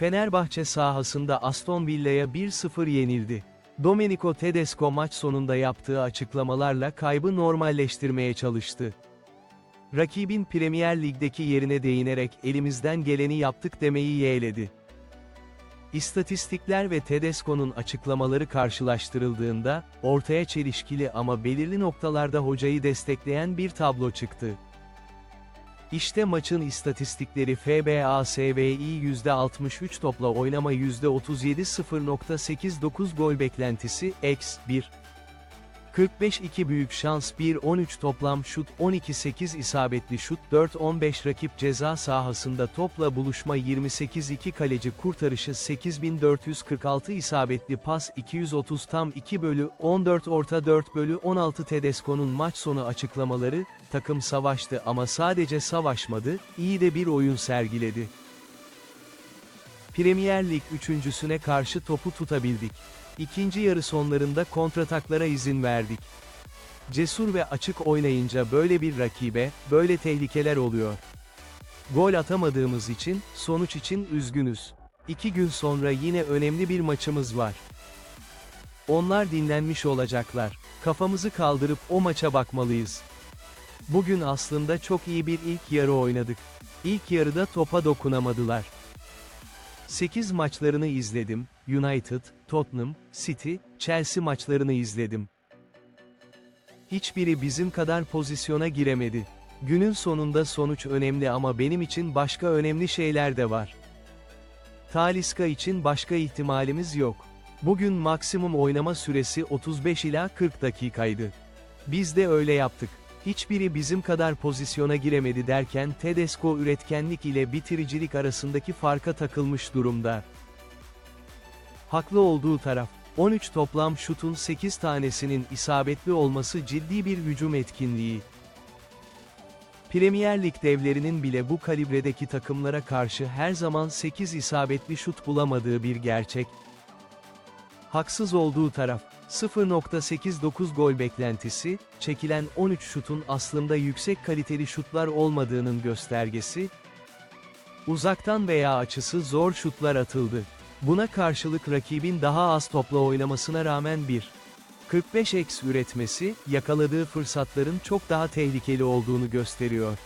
Fenerbahçe sahasında Aston Villa'ya 1-0 yenildi. Domenico Tedesco maç sonunda yaptığı açıklamalarla kaybı normalleştirmeye çalıştı. Rakibin Premier Lig'deki yerine değinerek elimizden geleni yaptık demeyi yeğledi. İstatistikler ve Tedesco'nun açıklamaları karşılaştırıldığında, ortaya çelişkili ama belirli noktalarda hocayı destekleyen bir tablo çıktı. İşte maçın istatistikleri FBA SVI %63 topla oynama %37 0.89 gol beklentisi, x 1. 45-2 büyük şans 1-13 toplam şut 12-8 isabetli şut 4-15 rakip ceza sahasında topla buluşma 28-2 kaleci kurtarışı 8446 isabetli pas 230 tam 2 bölü 14 orta 4 bölü 16 Tedesco'nun maç sonu açıklamaları, takım savaştı ama sadece savaşmadı, iyi de bir oyun sergiledi. Premier Lig üçüncüsüne karşı topu tutabildik. İkinci yarı sonlarında kontrataklara izin verdik. Cesur ve açık oynayınca böyle bir rakibe, böyle tehlikeler oluyor. Gol atamadığımız için, sonuç için üzgünüz. İki gün sonra yine önemli bir maçımız var. Onlar dinlenmiş olacaklar. Kafamızı kaldırıp o maça bakmalıyız. Bugün aslında çok iyi bir ilk yarı oynadık. İlk yarıda topa dokunamadılar. 8 maçlarını izledim, United, Tottenham, City, Chelsea maçlarını izledim. Hiçbiri bizim kadar pozisyona giremedi. Günün sonunda sonuç önemli ama benim için başka önemli şeyler de var. Taliska için başka ihtimalimiz yok. Bugün maksimum oynama süresi 35 ila 40 dakikaydı. Biz de öyle yaptık. Hiçbiri bizim kadar pozisyona giremedi derken Tedesco üretkenlik ile bitiricilik arasındaki farka takılmış durumda. Haklı olduğu taraf, 13 toplam şutun 8 tanesinin isabetli olması ciddi bir hücum etkinliği. Premier Lig devlerinin bile bu kalibredeki takımlara karşı her zaman 8 isabetli şut bulamadığı bir gerçek. Haksız olduğu taraf, 0.89 gol beklentisi, çekilen 13 şutun aslında yüksek kaliteli şutlar olmadığının göstergesi, uzaktan veya açısı zor şutlar atıldı. Buna karşılık rakibin daha az topla oynamasına rağmen 1. 45x üretmesi, yakaladığı fırsatların çok daha tehlikeli olduğunu gösteriyor.